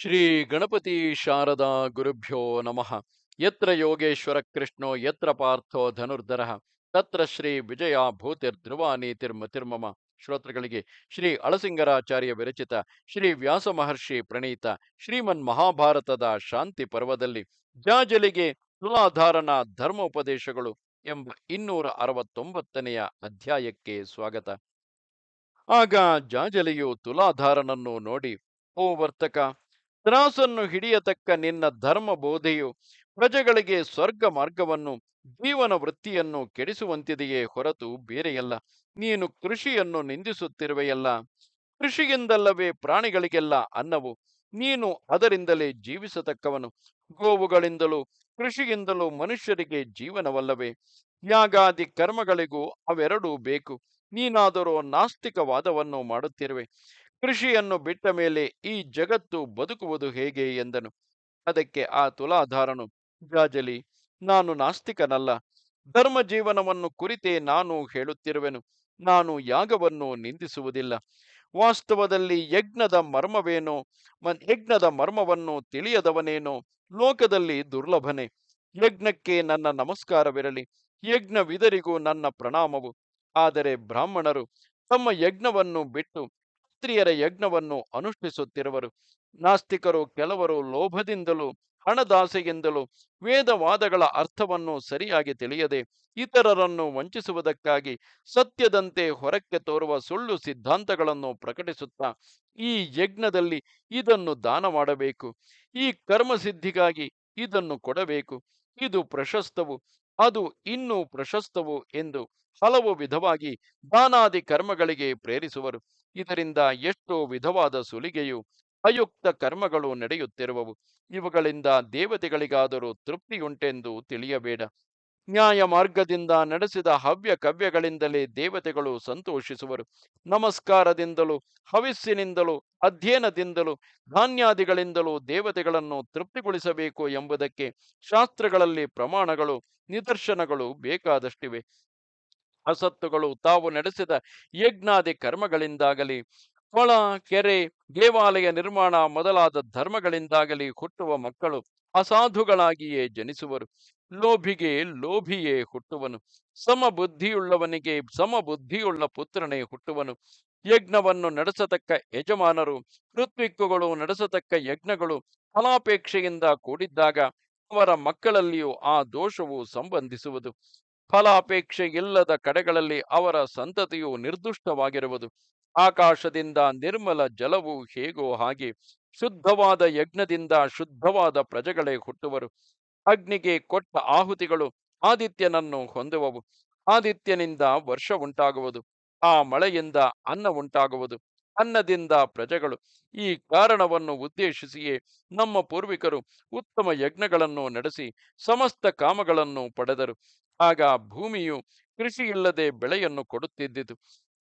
ಶ್ರೀ ಗಣಪತಿ ಶಾರದಾ ಗುರುಭ್ಯೋ ನಮಃ. ಯತ್ರ ಯೋಗೇಶ್ವರ ಕೃಷ್ಣೋ, ಯತ್ರ ಪಾರ್ಥೋ ಧನುರ್ಧರ. ತತ್ರ ಶ್ರೀ ವಿಜಯ ತಿರ್ಮ ತಿರ್ಮಮ. ಶ್ರೋತೃಗಳಿಗೆ ಶ್ರೀ ಅಳಸಿಂಗರಾಚಾರ್ಯ ವಿರಚಿತ, ಶ್ರೀ ವ್ಯಾಸ ಮಹರ್ಷಿ ಪ್ರಣೀತ, ಶ್ರೀಮನ್ ಮಹಾಭಾರತದ ಶಾಂತಿ ಪರ್ವದಲ್ಲಿ ಜಾಜಲಿಗೆ ತುಲಾಧಾರನ ಧರ್ಮೋಪದೇಶಗಳು ಎಂಬ ಇನ್ನೂರ ಅರವತ್ತೊಂಬತ್ತನೆಯ ಅಧ್ಯಾಯಕ್ಕೆ ಸ್ವಾಗತ. ಆಗ ಜಾಜಲಿಯು ತುಲಾಧಾರನನ್ನು ನೋಡಿ, ಓ ವರ್ತಕ ತ್ರಾಸನ್ನು ಹಿಡಿಯತಕ್ಕ ನಿನ್ನ ಧರ್ಮ ಬೋಧೆಯು ಪ್ರಜೆಗಳಿಗೆ ಸ್ವರ್ಗ ಮಾರ್ಗವನ್ನು ಜೀವನ ವೃತ್ತಿಯನ್ನು ಕೆಡಿಸುವಂತಿದೆಯೇ ಹೊರತು ಬೇರೆಯಲ್ಲ. ನೀನು ಕೃಷಿಯನ್ನು ನಿಂದಿಸುತ್ತಿರುವೆಯಲ್ಲ. ಕೃಷಿಯಿಂದಲ್ಲವೇ ಪ್ರಾಣಿಗಳಿಗೆಲ್ಲ ಅನ್ನವು. ನೀನು ಅದರಿಂದಲೇ ಜೀವಿಸತಕ್ಕವನು. ಗೋವುಗಳಿಂದಲೂ ಕೃಷಿಯಿಂದಲೂ ಮನುಷ್ಯರಿಗೆ ಜೀವನವಲ್ಲವೇ. ಯಾಗಾದಿ ಕರ್ಮಗಳಿಗೂ ಅವೆರಡೂ ಬೇಕು. ನೀನಾದರೂ ನಾಸ್ತಿಕವಾದವನ್ನು ಮಾಡುತ್ತಿರುವೆ. ಕೃಷಿಯನ್ನು ಬಿಟ್ಟ ಮೇಲೆ ಈ ಜಗತ್ತು ಬದುಕುವುದು ಹೇಗೆ ಎಂದನು. ಅದಕ್ಕೆ ಆ ತುಲಾಧಾರನು, ಜಾಜಲಿ, ನಾನು ನಾಸ್ತಿಕನಲ್ಲ. ಧರ್ಮ ಜೀವನವನ್ನು ಕುರಿತೇ ನಾನು ಹೇಳುತ್ತಿರುವೆನು. ನಾನು ಯಾಗವನ್ನು ನಿಂದಿಸುವುದಿಲ್ಲ. ವಾಸ್ತವದಲ್ಲಿ ಯಜ್ಞದ ಮರ್ಮವೇನೋ ಯಜ್ಞದ ಮರ್ಮವನ್ನು ತಿಳಿಯದವನೇನೋ, ಲೋಕದಲ್ಲಿ ದುರ್ಲಭನೆ. ಯಜ್ಞಕ್ಕೆ ನನ್ನ ನಮಸ್ಕಾರವಿರಲಿ. ಯಜ್ಞವಿದರಿಗೂ ನನ್ನ ಪ್ರಣಾಮವು. ಆದರೆ ಬ್ರಾಹ್ಮಣರು ತಮ್ಮ ಯಜ್ಞವನ್ನು ಬಿಟ್ಟು ಕ್ಷತ್ರಿಯರ ಯಜ್ಞವನ್ನು ಅನುಷ್ಠಿಸುತ್ತಿರುವರು. ನಾಸ್ತಿಕರು ಕೆಲವರು ಲೋಭದಿಂದಲೂ, ಹಣದಾಸೆಯಿಂದಲೂ, ವೇದವಾದಗಳ ಅರ್ಥವನ್ನು ಸರಿಯಾಗಿ ತಿಳಿಯದೆ ಇತರರನ್ನು ವಂಚಿಸುವುದಕ್ಕಾಗಿ ಸತ್ಯದಂತೆ ಹೊರಕ್ಕೆ ತೋರುವ ಸುಳ್ಳು ಸಿದ್ಧಾಂತಗಳನ್ನು ಪ್ರಕಟಿಸುತ್ತಾ ಈ ಯಜ್ಞದಲ್ಲಿ ಇದನ್ನು ದಾನ ಮಾಡಬೇಕು. ಈ ಕರ್ಮಸಿದ್ಧಿಗಾಗಿ ಇದನ್ನು ಕೊಡಬೇಕು. ಇದು ಪ್ರಶಸ್ತವು, ಅದು ಇನ್ನೂ ಪ್ರಶಸ್ತವು ಎಂದು ಹಲವು ವಿಧವಾಗಿ ದಾನಾದಿ ಕರ್ಮಗಳಿಗೆ ಪ್ರೇರಿಸುವರು. ಇದರಿಂದ ಎಷ್ಟೋ ವಿಧವಾದ ಸುಲಿಗೆಯು ಅಯುಕ್ತ ಕರ್ಮಗಳು ನಡೆಯುತ್ತಿರುವವು. ಇವುಗಳಿಂದ ದೇವತೆಗಳಿಗಾದರೂ ತೃಪ್ತಿಯುಂಟೆಂದು ತಿಳಿಯಬೇಡ. ನ್ಯಾಯ ಮಾರ್ಗದಿಂದ ನಡೆಸಿದ ಹವ್ಯ ಕವ್ಯಗಳಿಂದಲೇ ದೇವತೆಗಳು ಸಂತೋಷಿಸುವರು. ನಮಸ್ಕಾರದಿಂದಲೂ, ಹವಿಸ್ಸಿನಿಂದಲೂ, ಅಧ್ಯಯನದಿಂದಲೂ, ಧಾನ್ಯಾದಿಗಳಿಂದಲೂ ದೇವತೆಗಳನ್ನು ತೃಪ್ತಿಗೊಳಿಸಬೇಕು ಎಂಬುದಕ್ಕೆ ಶಾಸ್ತ್ರಗಳಲ್ಲಿ ಪ್ರಮಾಣಗಳು, ನಿದರ್ಶನಗಳು ಬೇಕಾದಷ್ಟಿವೆ. ಅಸತ್ತುಗಳು ತಾವು ನಡೆಸಿದ ಯಜ್ಞಾದಿ ಕರ್ಮಗಳಿಂದಾಗಲಿ, ಕೊಳ, ಕೆರೆ, ದೇವಾಲಯ ನಿರ್ಮಾಣ ಮೊದಲಾದ ಧರ್ಮಗಳಿಂದಾಗಲಿ ಹುಟ್ಟುವ ಮಕ್ಕಳು ಅಸಾಧುಗಳಾಗಿಯೇ ಜನಿಸುವರು. ಲೋಭಿಗೆ ಲೋಭಿಯೇ ಹುಟ್ಟುವನು. ಸಮ ಬುದ್ಧಿಯುಳ್ಳವನಿಗೆ ಸಮ ಬುದ್ಧಿಯುಳ್ಳ ಪುತ್ರನೇ ಹುಟ್ಟುವನು. ಯಜ್ಞವನ್ನು ನಡೆಸತಕ್ಕ ಯಜಮಾನರು, ಋತ್ವಿಕ್ಕುಗಳು ನಡೆಸತಕ್ಕ ಯಜ್ಞಗಳು ಫಲಾಪೇಕ್ಷೆಯಿಂದ ಕೂಡಿದ್ದಾಗ ಅವರ ಮಕ್ಕಳಲ್ಲಿಯೂ ಆ ದೋಷವು ಸಂಬಂಧಿಸುವುದು. ಫಲಾಪೇಕ್ಷೆ ಇಲ್ಲದ ಕಡೆಗಳಲ್ಲಿ ಅವರ ಸಂತತಿಯು ನಿರ್ದುಷ್ಟವಾಗಿರುವುದು. ಆಕಾಶದಿಂದ ನಿರ್ಮಲ ಜಲವು ಹೇಗೋ ಹಾಗೆ ಶುದ್ಧವಾದ ಯಜ್ಞದಿಂದ ಶುದ್ಧವಾದ ಪ್ರಜೆಗಳೇ ಹುಟ್ಟುವರು. ಅಗ್ನಿಗೆ ಕೊಟ್ಟ ಆಹುತಿಗಳು ಆದಿತ್ಯನನ್ನು ಹೊಂದುವವು. ಆದಿತ್ಯನಿಂದ ವರ್ಷ ಉಂಟಾಗುವುದು. ಆ ಮಳೆಯಿಂದ ಅನ್ನ ಉಂಟಾಗುವುದು. ಅನ್ನದಿಂದ ಪ್ರಜೆಗಳು ಈ ಕಾರಣವನ್ನು ಉದ್ದೇಶಿಸಿಯೇ ನಮ್ಮ ಪೂರ್ವಿಕರು ಉತ್ತಮ ಯಜ್ಞಗಳನ್ನು ನಡೆಸಿ ಸಮಸ್ತ ಕಾಮಗಳನ್ನು ಪಡೆದರು. ಆಗ ಭೂಮಿಯು ಕೃಷಿಯಿಲ್ಲದೆ ಬೆಳೆಯನ್ನು ಕೊಡುತ್ತಿದ್ದಿತು.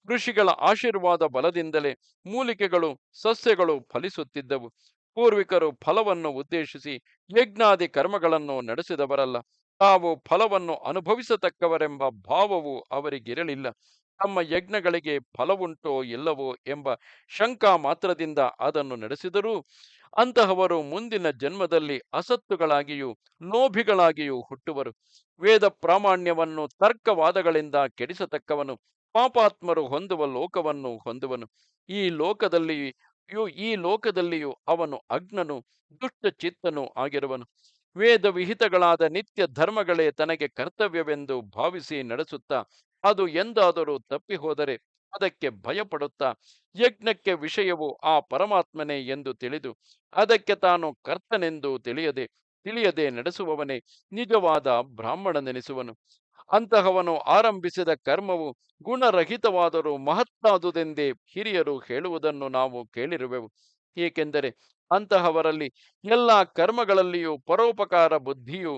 ಋಷಿಗಳ ಆಶೀರ್ವಾದ ಬಲದಿಂದಲೇ ಮೂಲಿಕೆಗಳು, ಸಸ್ಯಗಳು ಫಲಿಸುತ್ತಿದ್ದವು. ಪೂರ್ವಿಕರು ಫಲವನ್ನು ಉದ್ದೇಶಿಸಿ ಯಜ್ಞಾದಿ ಕರ್ಮಗಳನ್ನು ನಡೆಸಿದವರಲ್ಲ, ತಾವು ಫಲವನ್ನು ಅನುಭವಿಸತಕ್ಕವರೆಂಬ ಭಾವವು ಅವರಿಗಿರಲಿಲ್ಲ. ತಮ್ಮ ಯಜ್ಞಗಳಿಗೆ ಫಲವುಂಟೋ ಇಲ್ಲವೋ ಎಂಬ ಶಂಕಾ ಮಾತ್ರದಿಂದ ಅದನ್ನು ನಡೆಸಿದರೂ. ಅಂತಹವರು ಮುಂದಿನ ಜನ್ಮದಲ್ಲಿ ಅಸತ್ತುಗಳಾಗಿಯೂ ಲೋಭಿಗಳಾಗಿಯೂ ಹುಟ್ಟುವರು. ವೇದ ಪ್ರಾಮಾಣ್ಯವನ್ನು ತರ್ಕವಾದಗಳಿಂದ ಕೆಡಿಸತಕ್ಕವನು. ಪಾಪಾತ್ಮರು ಹೊಂದುವ ಲೋಕವನ್ನು ಹೊಂದುವನು. ಈ ಲೋಕದಲ್ಲಿ ಈ ಲೋಕದಲ್ಲಿಯೂ ಅವನು ಅಗ್ನನು ದುಷ್ಟ ಚಿತ್ತನು ಆಗಿರುವನು. ವೇದ ವಿಹಿತಗಳಾದ ನಿತ್ಯ ಧರ್ಮಗಳೇ ತನಗೆ ಕರ್ತವ್ಯವೆಂದು ಭಾವಿಸಿ ನಡೆಸುತ್ತಾ ಅದು ಎಂದಾದರೂ ತಪ್ಪಿ ಹೋದರೆ ಅದಕ್ಕೆ ಭಯಪಡುತ್ತಾ ಯಜ್ಞಕ್ಕೆ ವಿಷಯವು ಆ ಪರಮಾತ್ಮನೇ ಎಂದು ತಿಳಿದು ಅದಕ್ಕೆ ತಾನು ಕರ್ತನೆಂದು ತಿಳಿಯದೆ ತಿಳಿಯದೆ ನಡೆಸುವವನೇ ನಿಜವಾದ ಬ್ರಾಹ್ಮಣನೆನಿಸುವನು. ಅಂತಹವನು ಆರಂಭಿಸಿದ ಕರ್ಮವು ಗುಣರಹಿತವಾದರೂ ಮಹತ್ತಾದುದೆಂದೇ ಹಿರಿಯರು ಹೇಳುವುದನ್ನು ನಾವು ಕೇಳಿರುವೆವು. ಏಕೆಂದರೆ ಅಂತಹವರಲ್ಲಿ ಎಲ್ಲ ಕರ್ಮಗಳಲ್ಲಿಯೂ ಪರೋಪಕಾರ ಬುದ್ಧಿಯು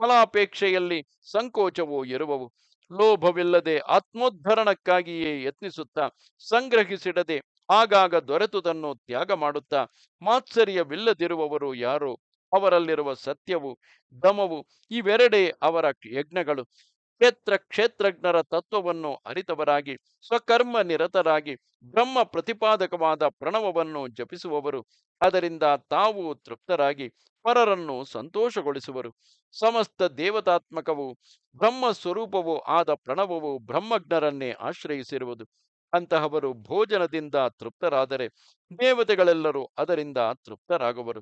ಫಲಾಪೇಕ್ಷೆಯಲ್ಲಿ ಸಂಕೋಚವೂ ಇರುವವು. ಲೋಭವಿಲ್ಲದೆ ಆತ್ಮೋದ್ಧರಣಕ್ಕಾಗಿಯೇ ಯತ್ನಿಸುತ್ತಾ ಸಂಗ್ರಹಿಸಿಡದೆ ಆಗಾಗ ದೊರೆತುದನ್ನು ತ್ಯಾಗ ಮಾಡುತ್ತಾ ಮಾತ್ಸರ್ಯವಿಲ್ಲದಿರುವವರು ಯಾರು? ಅವರಲ್ಲಿರುವ ಸತ್ಯವು, ದಮವು ಇವೆರಡೇ ಅವರ ಯಜ್ಞಗಳು. ಕ್ಷೇತ್ರ ಕ್ಷೇತ್ರಜ್ಞರ ತತ್ವವನ್ನು ಅರಿತವರಾಗಿ, ಸ್ವಕರ್ಮ ನಿರತರಾಗಿ, ಬ್ರಹ್ಮ ಪ್ರತಿಪಾದಕವಾದ ಪ್ರಣವವನ್ನು ಜಪಿಸುವವರು. ಅದರಿಂದ ತಾವು ತೃಪ್ತರಾಗಿ ಪರರನ್ನು ಸಂತೋಷಗೊಳಿಸುವರು. ಸಮಸ್ತ ದೇವತಾತ್ಮಕವು ಬ್ರಹ್ಮ ಸ್ವರೂಪವೂ ಆದ ಪ್ರಣವವು ಬ್ರಹ್ಮಜ್ಞರನ್ನೇ ಆಶ್ರಯಿಸಿರುವುದು. ಅಂತಹವರು ಭೋಜನದಿಂದ ತೃಪ್ತರಾದರೆ ದೇವತೆಗಳೆಲ್ಲರೂ ಅದರಿಂದ ತೃಪ್ತರಾಗುವರು.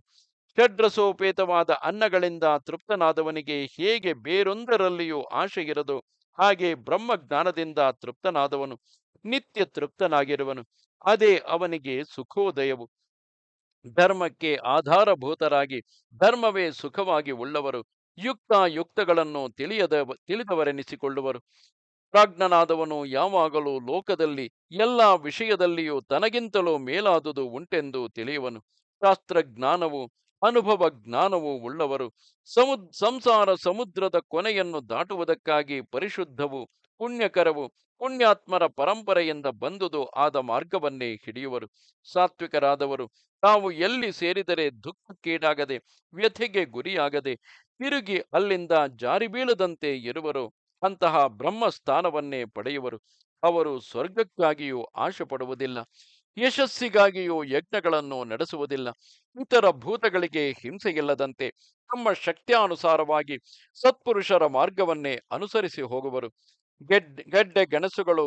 ಷಡ್ರಸೋಪೇತವಾದ ಅನ್ನಗಳಿಂದ ತೃಪ್ತನಾದವನಿಗೆ ಹೇಗೆ ಬೇರೊಂದರಲ್ಲಿಯೂ ಆಶೆ ಇರದು ಹಾಗೆ ಬ್ರಹ್ಮಜ್ಞಾನದಿಂದ ತೃಪ್ತನಾದವನು ನಿತ್ಯ ತೃಪ್ತನಾಗಿರುವನು. ಅದೇ ಅವನಿಗೆ ಸುಖೋದಯವು. ಧರ್ಮಕ್ಕೆ ಆಧಾರಭೂತರಾಗಿ, ಧರ್ಮವೇ ಸುಖವಾಗಿ ಉಳ್ಳವರು ಯುಕ್ತ ಯುಕ್ತಗಳನ್ನು ತಿಳಿಯದ, ತಿಳಿದವರೆನಿಸಿಕೊಳ್ಳುವರು. ಪ್ರಾಜ್ಞನಾದವನು ಯಾವಾಗಲೂ ಲೋಕದಲ್ಲಿ, ಎಲ್ಲ ವಿಷಯದಲ್ಲಿಯೂ ತನಗಿಂತಲೂ ಮೇಲಾದುದು ಉಂಟೆಂದು ತಿಳಿಯುವನು. ಶಾಸ್ತ್ರಜ್ಞಾನವು ಅನುಭವ ಜ್ಞಾನವು ಉಳ್ಳವರು. ಸಮುದ್ ಸಂಸಾರ ಸಮುದ್ರದ ಕೊನೆಯನ್ನು ದಾಟುವುದಕ್ಕಾಗಿ ಪರಿಶುದ್ಧವು ಪುಣ್ಯಕರವು ಪುಣ್ಯಾತ್ಮರ ಪರಂಪರೆಯಿಂದ ಬಂದುದು ಆದ ಮಾರ್ಗವನ್ನೇ ಹಿಡಿಯುವರು. ಸಾತ್ವಿಕರಾದವರು ತಾವು ಎಲ್ಲಿ ಸೇರಿದರೆ ದುಃಖಕ್ಕೀಡಾಗದೆ, ವ್ಯಥೆಗೆ ಗುರಿಯಾಗದೆ, ತಿರುಗಿ ಅಲ್ಲಿಂದ ಜಾರಿ ಬೀಳದಂತೆ ಇರುವರು. ಅಂತಹ ಬ್ರಹ್ಮಸ್ಥಾನವನ್ನೇ ಪಡೆಯುವರು. ಅವರು ಸ್ವರ್ಗಕ್ಕಾಗಿಯೂ ಆಶೆ ಪಡುವುದಿಲ್ಲ ಯಶಸ್ಸಿಗಾಗಿಯೂ ಯಜ್ಞಗಳನ್ನು ನಡೆಸುವುದಿಲ್ಲ. ಇತರ ಭೂತಗಳಿಗೆ ಹಿಂಸೆಯಿಲ್ಲದಂತೆ ತಮ್ಮ ಶಕ್ತ್ಯಾನುಸಾರವಾಗಿ ಸತ್ಪುರುಷರ ಮಾರ್ಗವನ್ನೇ ಅನುಸರಿಸಿ ಹೋಗುವರು. ಗೆಡ್, ಗೆಡ್ಡೆ ಗೆಣಸುಗಳು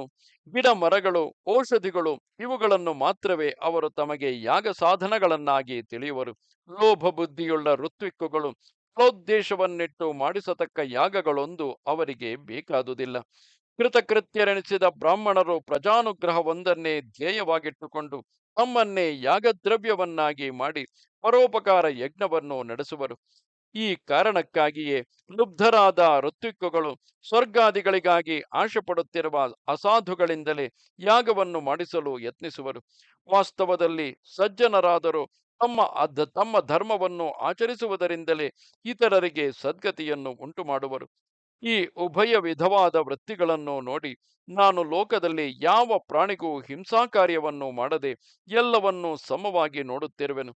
ಗಿಡ ಮರಗಳು ಔಷಧಿಗಳು ಇವುಗಳನ್ನು ಮಾತ್ರವೇ ಅವರು ತಮಗೆ ಯಾಗ ಸಾಧನಗಳನ್ನಾಗಿ ತಿಳಿಯುವರು. ಲೋಭ ಬುದ್ಧಿಯುಳ್ಳ ಋತ್ವಿಕ್ಕುಗಳು ಫಲೋದ್ದೇಶವನ್ನಿಟ್ಟು ಮಾಡಿಸತಕ್ಕ ಯಾಗಗಳೊಂದು ಅವರಿಗೆ ಬೇಕಾದುದಿಲ್ಲ. ಕೃತಕೃತ್ಯರೆನಿಸಿದ ಬ್ರಾಹ್ಮಣರು ಪ್ರಜಾನುಗ್ರಹವೊಂದನ್ನೇ ಧ್ಯೇಯವಾಗಿಟ್ಟುಕೊಂಡು ತಮ್ಮನ್ನೇ ಯಾಗದ್ರವ್ಯವನ್ನಾಗಿ ಮಾಡಿ ಪರೋಪಕಾರ ಯಜ್ಞವನ್ನು ನಡೆಸುವರು. ಈ ಕಾರಣಕ್ಕಾಗಿಯೇ ಲುಬ್ಧರಾದ ಋತ್ವಿಕ್ಕುಗಳು ಸ್ವರ್ಗಾದಿಗಳಿಗಾಗಿ ಆಶೆ ಪಡುತ್ತಿರುವ ಅಸಾಧುಗಳಿಂದಲೇ ಯಾಗವನ್ನು ಮಾಡಿಸಲು ಯತ್ನಿಸುವರು. ವಾಸ್ತವದಲ್ಲಿ ಸಜ್ಜನರಾದರೂ ತಮ್ಮ ಅದ್, ತಮ್ಮ ಧರ್ಮವನ್ನು ಆಚರಿಸುವುದರಿಂದಲೇ ಇತರರಿಗೆ ಸದ್ಗತಿಯನ್ನು ಉಂಟು ಮಾಡುವರು ಈ ಉಭಯ ವಿಧವಾದ ವೃತ್ತಿಗಳನ್ನು ನೋಡಿ ನಾನು ಲೋಕದಲ್ಲಿ ಯಾವ ಪ್ರಾಣಿಗೂ ಹಿಂಸಾಕಾರ್ಯವನ್ನು ಮಾಡದೆ ಎಲ್ಲವನ್ನೂ ಸಮವಾಗಿ ನೋಡುತ್ತಿರುವೆನು.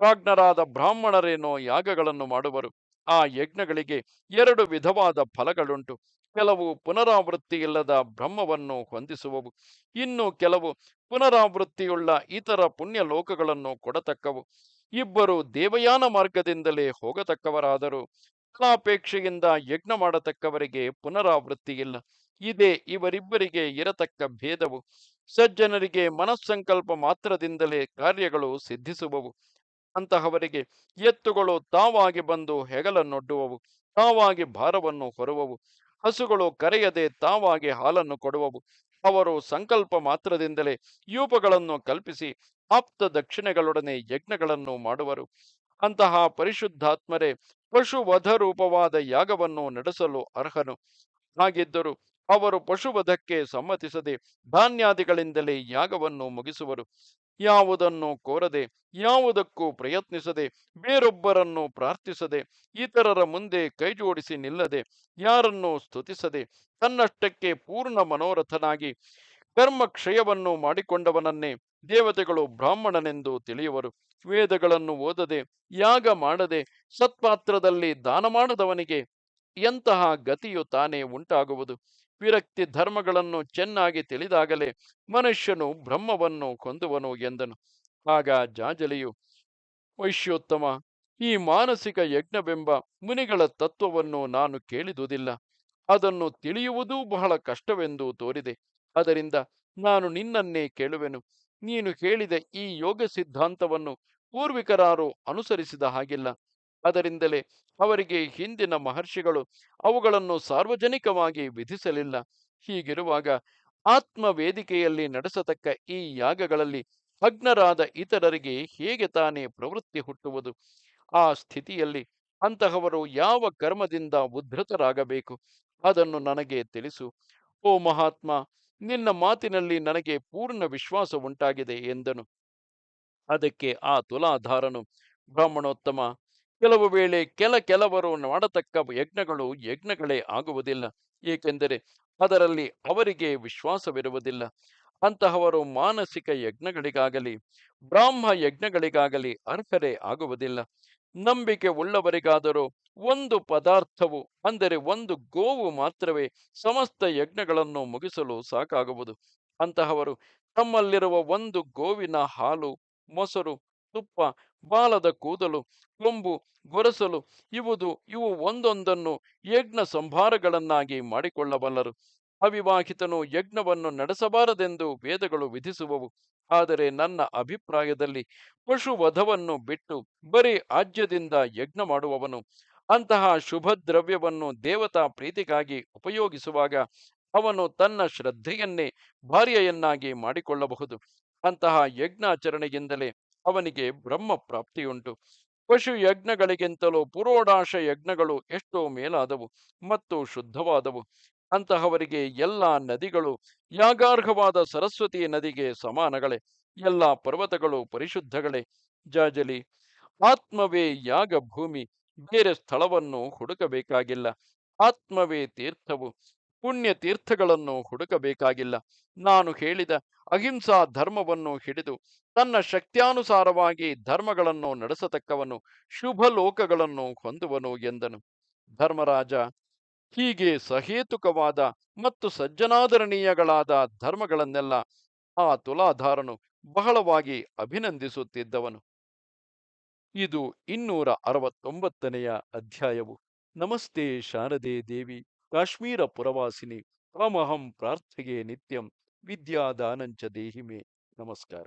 ಪ್ರಾಜ್ಞರಾದ ಬ್ರಾಹ್ಮಣರೇನೋ ಯಾಗಗಳನ್ನು ಮಾಡುವರು. ಆ ಯಜ್ಞಗಳಿಗೆ ಎರಡು ವಿಧವಾದ ಫಲಗಳುಂಟು. ಕೆಲವು ಪುನರಾವೃತ್ತಿ ಇಲ್ಲದ ಬ್ರಹ್ಮವನ್ನು ಹೊಂದಿಸುವವು. ಇನ್ನು ಕೆಲವು ಪುನರಾವೃತ್ತಿಯುಳ್ಳ ಇತರ ಪುಣ್ಯ ಲೋಕಗಳನ್ನು ಕೊಡತಕ್ಕವು. ಇಬ್ಬರು ದೇವಯಾನ ಮಾರ್ಗದಿಂದಲೇ ಹೋಗತಕ್ಕವರಾದರೂ. ಫಲಾಪೇಕ್ಷೆಯಿಂದ ಯಜ್ಞ ಮಾಡತಕ್ಕವರಿಗೆ ಪುನರಾವೃತ್ತಿ ಇಲ್ಲ ಇದೇ ಇವರಿಬ್ಬರಿಗೆ ಇರತಕ್ಕ ಭೇದವು. ಸಜ್ಜನರಿಗೆ ಮನಸ್ಸಂಕಲ್ಪ ಮಾತ್ರದಿಂದಲೇ ಕಾರ್ಯಗಳು ಸಿದ್ಧಿಸುವವು. ಅಂತಹವರಿಗೆ ಎತ್ತುಗಳು ತಾವಾಗಿ ಬಂದು ಹೆಗಲನ್ನೊಡ್ಡುವವು, ತಾವಾಗಿ ಭಾರವನ್ನು ಹೊರುವವು. ಹಸುಗಳು ಕರೆಯದೆ ತಾವಾಗಿ ಹಾಲನ್ನು ಕೊಡುವವು. ಅವರು ಸಂಕಲ್ಪ ಮಾತ್ರದಿಂದಲೇ ಯೂಪಗಳನ್ನು ಕಲ್ಪಿಸಿ ಆಪ್ತ ದಕ್ಷಿಣೆಗಳೊಡನೆ ಯಜ್ಞಗಳನ್ನು ಮಾಡುವರು. ಅಂತಹ ಪರಿಶುದ್ಧಾತ್ಮರೇ ಪಶುವಧ ರೂಪವಾದ ಯಾಗವನ್ನು ನಡೆಸಲು ಅರ್ಹನು. ಹಾಗಿದ್ದರೂ ಅವರು ಪಶುವಧಕ್ಕೆ ಸಮ್ಮತಿಸದೆ ಧಾನ್ಯಾದಿಗಳಿಂದಲೇ ಯಾಗವನ್ನು ಮುಗಿಸುವರು. ಯಾವುದನ್ನು ಕೋರದೆ, ಯಾವುದಕ್ಕೂ ಪ್ರಯತ್ನಿಸದೆ, ಬೇರೊಬ್ಬರನ್ನು ಪ್ರಾರ್ಥಿಸದೆ, ಇತರರ ಮುಂದೆ ಕೈಜೋಡಿಸಿ ನಿಲ್ಲದೆ, ಯಾರನ್ನು ಸ್ತುತಿಸದೆ, ತನ್ನಷ್ಟಕ್ಕೆ ಪೂರ್ಣ ಮನೋರಥನಾಗಿ ಕರ್ಮ ಕ್ಷಯವನ್ನು ಮಾಡಿಕೊಂಡವನನ್ನೇ ದೇವತೆಗಳು ಬ್ರಾಹ್ಮಣನೆಂದು ತಿಳಿಯುವರು. ವೇದಗಳನ್ನು ಓದದೆ, ಯಾಗ ಮಾಡದೆ, ಸತ್ಪಾತ್ರದಲ್ಲಿ ದಾನ ಮಾಡದವನಿಗೆ ಎಂತಹ ಗತಿಯು ತಾನೇ ಉಂಟಾಗುವುದು? ವಿರಕ್ತಿ ಧರ್ಮಗಳನ್ನು ಚೆನ್ನಾಗಿ ತಿಳಿದಾಗಲೇ ಮನುಷ್ಯನು ಬ್ರಹ್ಮವನ್ನು ಕೊಂದುವನು ಎಂದನು. ಆಗ ಜಾಜಲಿಯು, ವೈಶ್ಯೋತ್ತಮ, ಈ ಮಾನಸಿಕ ಯಜ್ಞವೆಂಬ ಮುನಿಗಳ ತತ್ವವನ್ನು ನಾನು ಕೇಳಿದುದಿಲ್ಲ. ಅದನ್ನು ತಿಳಿಯುವುದೂ ಬಹಳ ಕಷ್ಟವೆಂದು ತೋರಿದೆ. ಅದರಿಂದ ನಾನು ನಿನ್ನನ್ನೇ ಕೇಳುವೆನು. ನೀನು ಹೇಳಿದ ಈ ಯೋಗ ಸಿದ್ಧಾಂತವನ್ನು ಪೂರ್ವಿಕರಾರು ಅನುಸರಿಸಿದ ಹಾಗಿಲ್ಲ. ಅದರಿಂದಲೇ ಅವರಿಗೆ ಹಿಂದಿನ ಮಹರ್ಷಿಗಳು ಅವುಗಳನ್ನು ಸಾರ್ವಜನಿಕವಾಗಿ ವಿಧಿಸಲಿಲ್ಲ. ಹೀಗಿರುವಾಗ ಆತ್ಮ ವೇದಿಕೆಯಲ್ಲಿ ನಡೆಸತಕ್ಕ ಈ ಯಾಗಗಳಲ್ಲಿ ಅಗ್ನರಾದ ಇತರರಿಗೆ ಹೇಗೆ ತಾನೇ ಪ್ರವೃತ್ತಿ ಹುಟ್ಟುವುದು? ಆ ಸ್ಥಿತಿಯಲ್ಲಿ ಅಂತಹವರು ಯಾವ ಕರ್ಮದಿಂದ ಉದ್ಧತರಾಗಬೇಕು? ಅದನ್ನು ನನಗೆ ತಿಳಿಸು. ಓ ಮಹಾತ್ಮ, ನಿನ್ನ ಮಾತಿನಲ್ಲಿ ನನಗೆ ಪೂರ್ಣ ವಿಶ್ವಾಸ ಉಂಟಾಗಿದೆ ಎಂದನು. ಅದಕ್ಕೆ ಆ ತುಲಾಧಾರನು, ಬ್ರಾಹ್ಮಣೋತ್ತಮ ಕೆಲವು ವೇಳೆ ಕೆಲ ಕೆಲವರು ಮಾಡತಕ್ಕ ಯಜ್ಞಗಳು ಯಜ್ಞಗಳೇ ಆಗುವುದಿಲ್ಲ. ಏಕೆಂದರೆ ಅದರಲ್ಲಿ ಅವರಿಗೆ ವಿಶ್ವಾಸವಿರುವುದಿಲ್ಲ. ಅಂತಹವರು ಮಾನಸಿಕ ಯಜ್ಞಗಳಿಗಾಗಲಿ, ಬ್ರಾಹ್ಮ ಯಜ್ಞಗಳಿಗಾಗಲಿ ಅರ್ಹರೇ ಆಗುವುದಿಲ್ಲ. ನಂಬಿಕೆ ಉಳ್ಳವರಿಗಾದರೂ ಒಂದು ಪದಾರ್ಥವು, ಅಂದರೆ ಒಂದು ಗೋವು ಮಾತ್ರವೇ ಸಮಸ್ತ ಯಜ್ಞಗಳನ್ನು ಮುಗಿಸಲು ಸಾಕಾಗುವುದು. ಅಂತಹವರು ತಮ್ಮಲ್ಲಿರುವ ಒಂದು ಗೋವಿನ ಹಾಲು, ಮೊಸರು ತುಪ್ಪ, ಬಾಲದ ಕೂದಲು, ಕೊಂಬು, ಗೊರಸಲು ಇವುದು ಇವು ಒಂದೊಂದನ್ನು ಯಜ್ಞ ಸಂಭಾರಗಳನ್ನಾಗಿ ಮಾಡಿಕೊಳ್ಳಬಲ್ಲರು. ಅವಿವಾಹಿತನು ಯಜ್ಞವನ್ನು ನಡೆಸಬಾರದೆಂದು ವೇದಗಳು ವಿಧಿಸುವವು. ಆದರೆ ನನ್ನ ಅಭಿಪ್ರಾಯದಲ್ಲಿ ಪಶು ವಧವನ್ನು ಬಿಟ್ಟು ಬರೀ ಆಜ್ಯದಿಂದ ಯಜ್ಞ ಮಾಡುವವನು, ಅಂತಹ ಶುಭ ದ್ರವ್ಯವನ್ನು ದೇವತಾ ಪ್ರೀತಿಗಾಗಿ ಉಪಯೋಗಿಸುವಾಗ ಅವನು ತನ್ನ ಶ್ರದ್ಧೆಯನ್ನೇ ಭಾರ್ಯೆಯನ್ನಾಗಿ ಮಾಡಿಕೊಳ್ಳಬಹುದು. ಅಂತಹ ಯಜ್ಞಾಚರಣೆಯಿಂದಲೇ ಅವನಿಗೆ ಬ್ರಹ್ಮ ಪ್ರಾಪ್ತಿಯುಂಟು ಪಶು ಯಜ್ಞಗಳಿಗಿಂತಲೂ ಪುರೋಡಾಶ ಯಜ್ಞಗಳು ಎಷ್ಟೋ ಮೇಲಾದವು ಮತ್ತು ಶುದ್ಧವಾದವು. ಅಂತಹವರಿಗೆ ಎಲ್ಲ ನದಿಗಳು, ಯಾಗಾರ್ಹವಾದ ಸರಸ್ವತಿ ನದಿಗೆ ಸಮಾನಗಳೇ. ಎಲ್ಲ ಪರ್ವತಗಳು ಪರಿಶುದ್ಧಗಳೇ. ಜಾಜಲಿ, ಆತ್ಮವೇ ಯಾಗ ಭೂಮಿ ಬೇರೆ ಸ್ಥಳವನ್ನು ಹುಡುಕಬೇಕಾಗಿಲ್ಲ. ಆತ್ಮವೇ ತೀರ್ಥವು. ಪುಣ್ಯ ತೀರ್ಥಗಳನ್ನು ಹುಡುಕಬೇಕಾಗಿಲ್ಲ. ನಾನು ಹೇಳಿದ ಅಹಿಂಸಾ ಧರ್ಮವನ್ನು ಹಿಡಿದು ತನ್ನ ಶಕ್ತ್ಯಾನುಸಾರವಾಗಿ ಧರ್ಮಗಳನ್ನು ನಡೆಸತಕ್ಕವನು ಶುಭ ಲೋಕಗಳನ್ನು ಹೊಂದುವನು ಎಂದನು. ಧರ್ಮರಾಜ, ಹೀಗೆ ಸಹೇತುಕವಾದ ಮತ್ತು ಸಜ್ಜನಾದರಣೀಯಗಳಾದ ಧರ್ಮಗಳನ್ನೆಲ್ಲ ಆ ತುಲಾಧಾರನು ಬಹಳವಾಗಿ ಅಭಿನಂದಿಸುತ್ತಿದ್ದವನು. ಇದು ಇನ್ನೂರ ಅರವತ್ತೊಂಬತ್ತನೆಯ ಅಧ್ಯಾಯವು. ನಮಸ್ತೆ ಶಾರದೆ ದೇವಿ. ಕಾಶ್ಮೀರ ಪುರವಾಸಿನಿ ತ್ವಮಹಂ ಪ್ರಾರ್ಥೆಗೆ ನಿತ್ಯಂ ವಿದ್ಯಾದಾನಂಚ ದೇಹಿಮೆ. ನಮಸ್ಕಾರ.